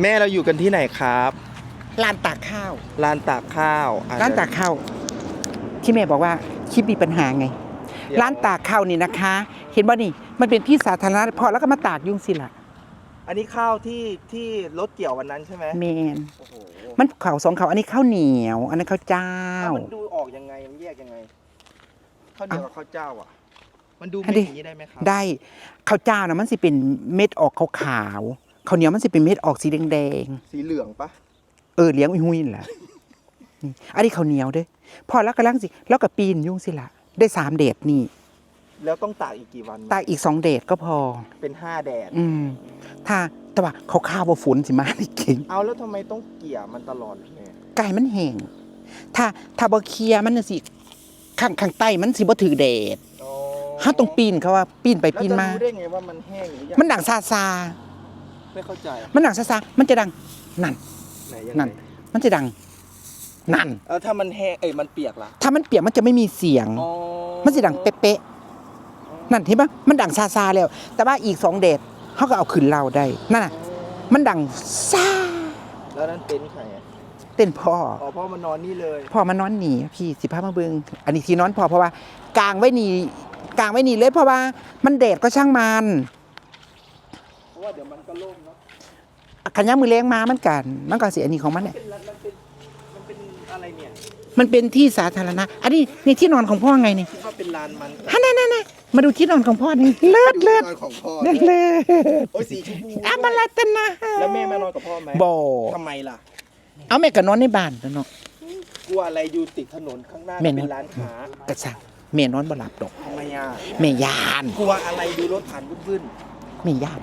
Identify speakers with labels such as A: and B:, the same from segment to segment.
A: แม่เราอยู่กันที่ไหนครับ
B: ร้านตากข้าว
A: ลานตากข้าวอะ
B: ร้านตากข้าวที่แม่บอกว่าคลิปมีปัญหาไง
A: เดี๋ยว
B: ร้านตากข้าวนี่นะคะ เห็นบ่นี่มันเป็นที่สาธารณะพอแล้วก็มาตากยุ่งสิล่ะ
A: อันนี้ข้าวที่ที่รถเกี่ยววันนั้นใช่ไหม
B: แมน
A: โอ้โห
B: มันข้าวสองข้าวอันนี้ข้าวเหนียว อันนั้นข้าวเจ้า
A: อ้าวมันดูออกยังไงมันแยกยังไงข้าวเหนียวกับข้าวเจ้าอะ มันดู
B: อัน
A: เป็น
B: นี้
A: อย่างนี้ได้ไหมครับ
B: ได้ข้าวเจ้านะมันสิเป็นเม็ดออกขาวๆ ข้าวเหนียวมันสิเป็นเม็ดออกสีแดง
A: สีเหลืองปะ
B: ๆเออเลี้ยงอุ้ยหุยนี่แหละนี่อันนี้ข้าวเหนียวเด้อพอแล้วก็ลังสิแล้วก็ปีนยุ่งสิล่ะได้สามเดทนี่
A: แล้วต้องตากอีกกี่วัน
B: ตากอีกสองเดทก็พอ
A: เป็นห้าแดด
B: อืม ถ้าแต่ว่าเขาข้าวว่าฝนสิมานี่เก่ง
A: เอาแล้วทำไมต้องเกี่ยมันตลอดเลยแม่
B: ไก่มันแห้ง ถ้าถ้าบ่เคลียร์มันน่ะสิข้างข้างใต้มันสิบ่ถือแดด
A: อ๋อ
B: ห้าต้องปีนเขาว่าปีนไป
A: แล้ว
B: ปีน
A: จะ
B: มา
A: รู้ได้ไงว่ามันแห้งหรือยัง
B: มันดังซาซา
A: ไม่เข้าใจ
B: มันดังซาซามันจะดังนั่น
A: ไหนยัง
B: นั่
A: ไง
B: นมันจะดัง นั่น
A: เออถ้ามันแห้งเอ้ยมันเปียกล่ะ
B: ถ้ามันเปียกมันจะไม่มีเสียง
A: อ๋อ
B: มันสิดังเป๊ะๆนั่นเห็นปะมันดังซาซาแล้ว แต่ว่าอีกสองเดทเขาก็เอาขึ้นเราได้นั่นน่ะ มันดังซา
A: แล้วนั่นเต็นท์ใครอะ
B: เต้นพ่อ
A: อ๋อพ่อมานอนนี่เลย
B: พ่อมานอนหนีพี่สิพามาเบิงอันนี้ที่นอนพ่อเพราะว่ากลางไว้หนีกลางไว้หนีเลยเพราะว่ามันแดดก็ช่างมัน
A: เพราะ ว่าเดี๋ยวมันก็ล่มเนาะ
B: ขันย่างมือแรงมามันกัน มันก็เสียอันนี้ของมันเนี่ย
A: เป็นมันเป็นมันเป็นอะไรเนี่ย
B: มันเป็นที่สาธารณะ อันนี้นี่ที่นอนของพ่อไงเนี่ย
A: คิดว่าเป็นลานมัน
B: ฮันนั่นนั่นมาดูที่นอนของพ่อนี่เลิศเลิศ
A: นอนของพ่อ
B: เลิศเลิศ
A: โอ้ยสีชมพู
B: อามาลัตนา
A: แล้วแม่มานอนกับพ่อไหม
B: บ่
A: ทำไมล่ะ
B: เอาแม่ก็นอนในบ้านแล้วเนาะ
A: กลัวอะไรอยู่ติดถนนข้างหน้า
B: แม่น
A: เป็นร้านค้าก
B: ระสังแม่นอนบ่หลับดอก
A: ทำไมอะ
B: แม่ยาน
A: กลัวอะไรดูรถผ่านบึ้น
B: แม่ยาน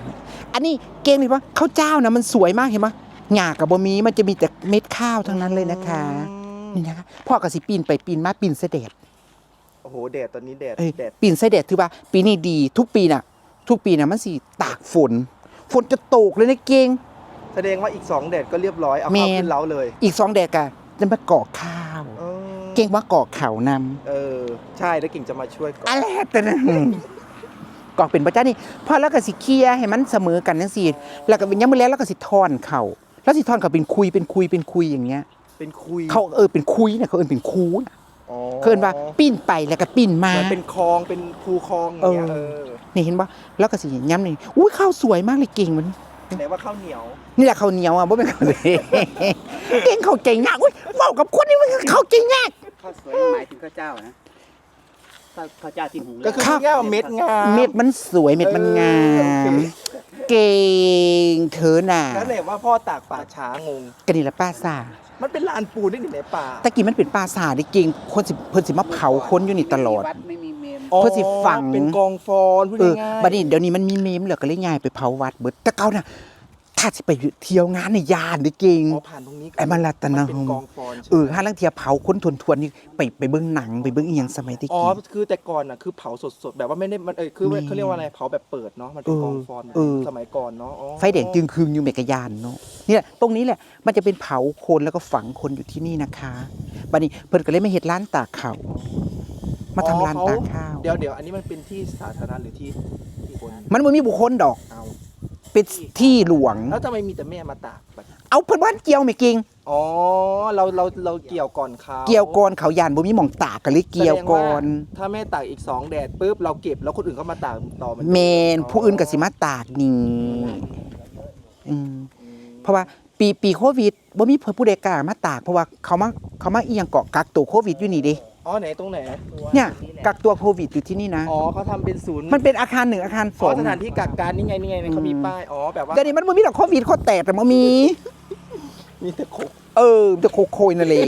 B: อันนี้เก่งเลยปะข้าวเจ้านะมันสวยมากเห็นปะหงากับบะมีมันจะมีแต่เม็ดข้าวทั้งนั้นเลยนะคะนี่นะคะพ่อก็สิปีนไปปีนมาปีนเสด็จ
A: โอ้โหแดดตอนนี้แดด
B: เอ้ย
A: แดด
B: ปีนเสด็จถือว่าปีนี้ดี ทุกปีน่ะ ทุกปีน่ะมันสิตากฝน ฝนจะตกเลยนะเก่ง
A: แสดงว่าอีกสองแดดก็เรียบร้อยเอา
B: แม่
A: ข้าวนขึ้นเล้าเลย
B: อีกสองแดดกะจะมาก่อข้าว
A: เออ
B: เก่งว่าก่อเขาวนำ
A: เออใช่แล้วกิ่งจะมาช่วยก่อน
B: อะไรแต่นะ ก่อเป็นประจ้านี่พอแล้วก็สิเคลียร์ให้มันเสมอกันจังซี่แล้วก็ยังมื้อแล้วแล้วก็สิทอนเขาแล้วสิทอนเขาเป็นคุยเป็นคุยเป็นคุยอย่างเงี้ย
A: เป็นคุย
B: เขาเออเป็นคุยนะเขาเอิ้นเป็นคูนะ
A: อ๋อ
B: เขาเอิ้นว่าปิ้นไปแล้วก็ปิ้นมา
A: เหมือนเป็นคลองเป็นคูคลองอย่างเงี้ย
B: เอ
A: เอ
B: อ
A: อ
B: นี่เห็นปะแล้วก็สิย้ำนี่อุ้ยข้าวสวยมากเลยเก่งมัน
A: ไหนว่าข้าวเหนียว
B: นี่แหละข้าวเหนียวอะบ่เป็นข้าวเลยเก่งเข้าใจยากอุ้ยเว้ากับคนนี่มันเข้าใจยาก
C: ข้าวสวยหมายถึงข้าวเจ้านะ ข้าวข้าวเจ้าที่หุง
A: ก็
C: แล้ว
A: คือ
B: ข้าว
A: ง่ายๆว่าเม็ดงาม
B: เม็ดมันสวยเม็ดมันงาม เก่งเธอน่ะ
A: แล้วไหนว่าพ่อตากป่าช้างง
B: กันนี่ละป้าสา
A: มันเป็นลานปูนนี่ในป่า
B: ตะกี้มันเป็นปราสาทได้เก่งคนสิเพิ่นสิมาเผาคนอยู่นี่ตลอด
C: วัดไม่มีเมน
B: เพื่อสิฝัง
A: เป็นกองฟอนพูด
B: เออ
A: ง่ายๆ
B: บัดนี้เดี๋ยวนี้มันมีเมมแล้วก็เลยย้ายไปเผาวัดเบิดแต่เก่าน่ะ ถ้าสิไปเที่ยวงานในยานได้เก่ง
A: อ๋อผ่านตรงนี้
B: ไอ้มันรัตนะ
A: เป็นกองฟอนใช่ไหม
B: เออห้าลังเทียเผาคนทวนทวนๆนี่ไปไปเบิ่งหนังไปเบิ่งอีหยังสมัยตะ
A: อ๋อ
B: กี้
A: คือแต่ก่อนน่ะคือเผาสดๆ แบบว่าไม่ได้มันเออคือ
B: มี
A: เขาเรียกว่าอะไรเผาแบบเปิดเนาะมันเป็น
B: เออก
A: องฟอน
B: เออ
A: สมัยก่อนเนาะอ๋อ
B: ไฟแดงจึงคืงอยู่เมกะยานเนาะเนี่ยตรงนี้แหละมันจะเป็นเผาคนแล้วก็ฝังคนอยู่ที่นี่นะคะบัดนี้เพิ่นก็เลยมาเฮ็ดร้านตากข้าวมาทำร้านตากข้าว
A: เดี๋ยวเดี๋ยวอันนี้มันเป็นที่สาธารณะหรือที่ที่คน
B: มันบ่มีบุคคลดอก
A: เอา
B: เป็นที่หลวง
A: แล้วทำไมมีแต่แม่มาตากแบบ
B: เอาเพิ่นบ้านเกี่ยวไม่เก่ง
A: อ๋อเราเราเราเกี่ยวก่อนเขา
B: เกี่ยวก่อนเขายานบ่มีหม่องตากก็เลยเกี่ยวก่อน
A: แสดงว่าถ้าแม่ตากอีกสองแดดปุ๊บเราเก็บแล้วคนอื่นก็มาตากต่อมัน
B: แมนผู้อื่นก็สิมาตากนี่อืมเพราะว่าปีปีโควิดบ่มีผู้ใดกล้ามาตากเพราะว่าเขามาเขามาอีหยังเกาะกักตัวโควิดอยู่นี่เด้
A: อ๋อไหนตรงไหน
B: เนี่ยกักตัวโควิดอยู่ที่นี่นะ
A: อ๋อเขาทำเป็นศูนย์
B: มันเป็นอาคารหนึ่งอาคารส
A: อ๋
B: อ
A: องสถานที่กักกันนี่ไงนี่ไงเขามีป้ายอ๋อแบบว่า
B: แต่นี่มันบ่มีดอกโควิดโคตรแตกแต่บ่มี
A: มีแต่โคก
B: เออจะโคโคยนั่นแหละ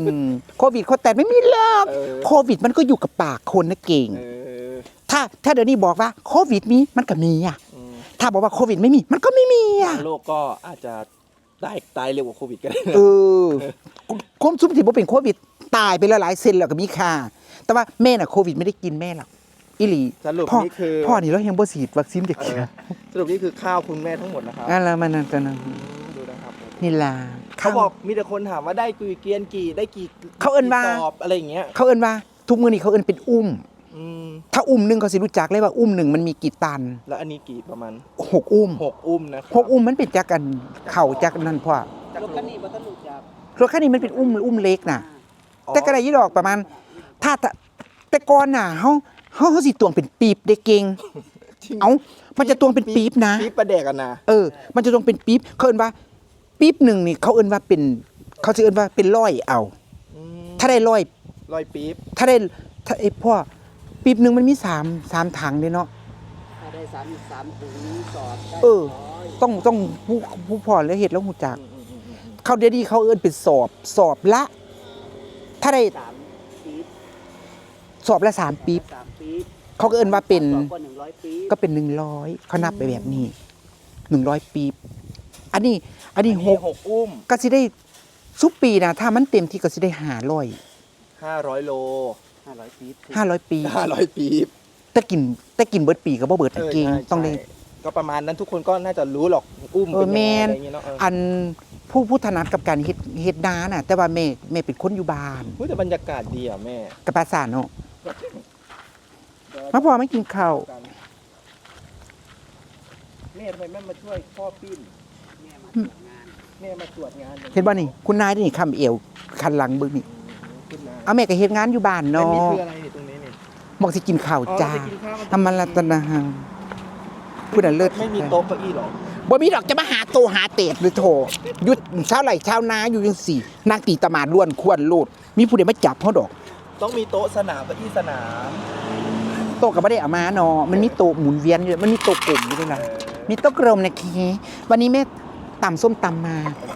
B: อืมโควิดโคตรแตกไม่มีหรอก
A: เออ
B: โควิดมันก็อยู่กับปากคนนะเก่ง
A: เออ
B: ถ้าถ้าเดี๋ยวนี้บอกว่าโควิดมีมันก็มีอะ
A: อืม
B: ถ้าบอกว่าโควิดไม่มี มันก็ไม่มีอะ
A: โลกก็อาจจะตายตายเร็วกว่าโควิดก็ได้นะ
B: เออคมซุ่มที่บ่เป็นโควิด ตายไปแล้วหลายเซนแล้วก็มีค่า แต่ว่าแม่น่ะโควิดไม่ได้กินแม่หรอกอิหลี
A: สรุป
B: พ่อ
A: นี่คือ
B: พ่อนี่เรายังบ่ฉีดวัคซีนเด็ก
A: เออสรุปนี่คือข้าวคุณแม่ทั้งหมดนะครับ
B: อะไรมันนั่นกันนะ
A: ดูนะครับ
B: นี่ล่ะ
A: เขาบอกมีแต่คนถามว่าได้กี่เกียนกี่ได้กี่
B: เขาเอิ้นว่า
A: กี่ตอบอะไรอย่างเงี้ย
B: เขาเอิ้นว่า ทุกมื้อนี้เขาเอิ้นเป็นอุ้ม
A: อืม
B: ถ้าอุ้มหนึ่งเขาสิรู้จักเลยว่าอุ้มหนึ่งมันมีกี่ตัน
A: แล้วอันนี้กี่ประมาณ
B: หกอุ้ม
A: หกอุ้มนะครับ
B: หกอุ้มมันเป็นจากกันเข่าจากนั่นพ่อ
A: จาก
C: รถ
A: โล
C: คันนี้บ่ต้องหลุดจาก
B: รถคันนี้มันเป็นอุ้มอุ้มเล็กน่ะ
A: อ๋อ
B: แต่กระไรยี่ดอกประมาณถ้าถ้าแต่ก่อนน่ะเฮาเฮาเฮาสิตวงเป็นปีบได้เก่ง
A: จริง
B: เอ้ามันจะตวงเป็นปีบนะ
A: ปี๊บประแดกกันนะ
B: เออ มันจะตวงเป็นปีบเขาเอิ้นว่าปีบหนึ่งนี่เขาเอิ้นว่าเป็น เขาสิเอิ้นว่าเป็นร้อยเอา
A: อืม
B: ถ้าได้ร้อย
A: ร้อยปี๊บ
B: ถ้าได้ถ้าไอ้พ่อปีบหนึ่งมันมีสามสามถังเลยเนาะ
C: ถ้าได้สามสามถุงสอบได้
B: เออ
C: ร้อย
B: ต้องต้องผู้ผู้พ่อแล้วเฮ็ดแล้วหูจัก
A: อืมอืมอืมอืม
B: เขาเดี๋ยวนี้เขาเอิ้นเป็นสอบสอบละ ถ้าได้
C: สามปี๊บ
B: สอบละสามปีบ
C: สามปี๊บ
B: เขาก็เอิ้นว่าเป็น
C: สอบก็หนึ่งร้อยปี๊บ
B: ก็เป็นหนึ่งร้อยเขานับไปแบบนี้หนึ่งร้อยปีบอันนี้ อันนี้ห
A: มี
B: ก
A: หกอุ้ม
B: ก็สิได้สุปีนะถ้ามันเต็มที่ก็สิได้ห้าร้อย
A: ห้าร้อยโล
C: ห้าร้อยปี๊บ
B: ห้าร้อยปี
A: ห้าร้อยปี๊บ
B: แต่กินแต่กินเบิดปีก็บ่เบิด
A: เออ
B: เก่ง
A: ใช่
B: ต้องได้
A: ใช่ก็ประมาณนั้นทุกคนก็น่าจะรู้หรอกอุ้ม
B: เออ
A: เป็นยังไง
B: แม่น
A: อะไรอย่างเงี้ยเนาะเออ
B: อัน ผู้ผู้ถนัดกับการเฮ็ดเฮ็ดนาน่ะ แต่ว่าแม่แม่เป็นคนอยู่บ้าน
A: อุ๊ยแต่บรรยากาศดีอะแม่
B: กับภาษาเนาะมาพอไม่กินข้าว
A: แม่ทำไมแม่มาช่วยพ่อปิ้น
C: แม่มาตรวจงาน
A: แม่มาตรวจงาน
B: เห็นบ่นี่ คุณนายนี่คำเอวคันหลังเบิ่งนี่
A: ขึ้นมา
B: เอาแม่ก็เฮ็ดงานอยู่บ้าน
A: อัน
B: เนาะ
A: นี้คืออะไรนี่ตรงนี้นี่
B: บอกสิกินข้าว
A: อ๋อ
B: จ้า
A: จะกินข้าว
B: ทำมันรัตนาหังพูดอันเลิศ
A: ไม่มีโต๊ะเก้าอี้หรอ
B: บ่มีดอกจะมาหาโตหาเตดหรือโถหยุดเช้าไหลเช้านาอยู่จังสี่นางตีตะหมาดล้วนควรโลดมีผู้ใดมาจับเฮาดอก
A: ต้องมีโต๊ะสนามเก้าอี้สนาม
B: โตะก็บ่ได้เอามาเนาะมันมีโตะหมุนเวียนอยู่มันมีโตะกลมอยู่ด้วยล่ะ
A: เออ
B: มีโต๊ะกลมนะคีวันนี้แม่ตำส้มตำมา
A: โอ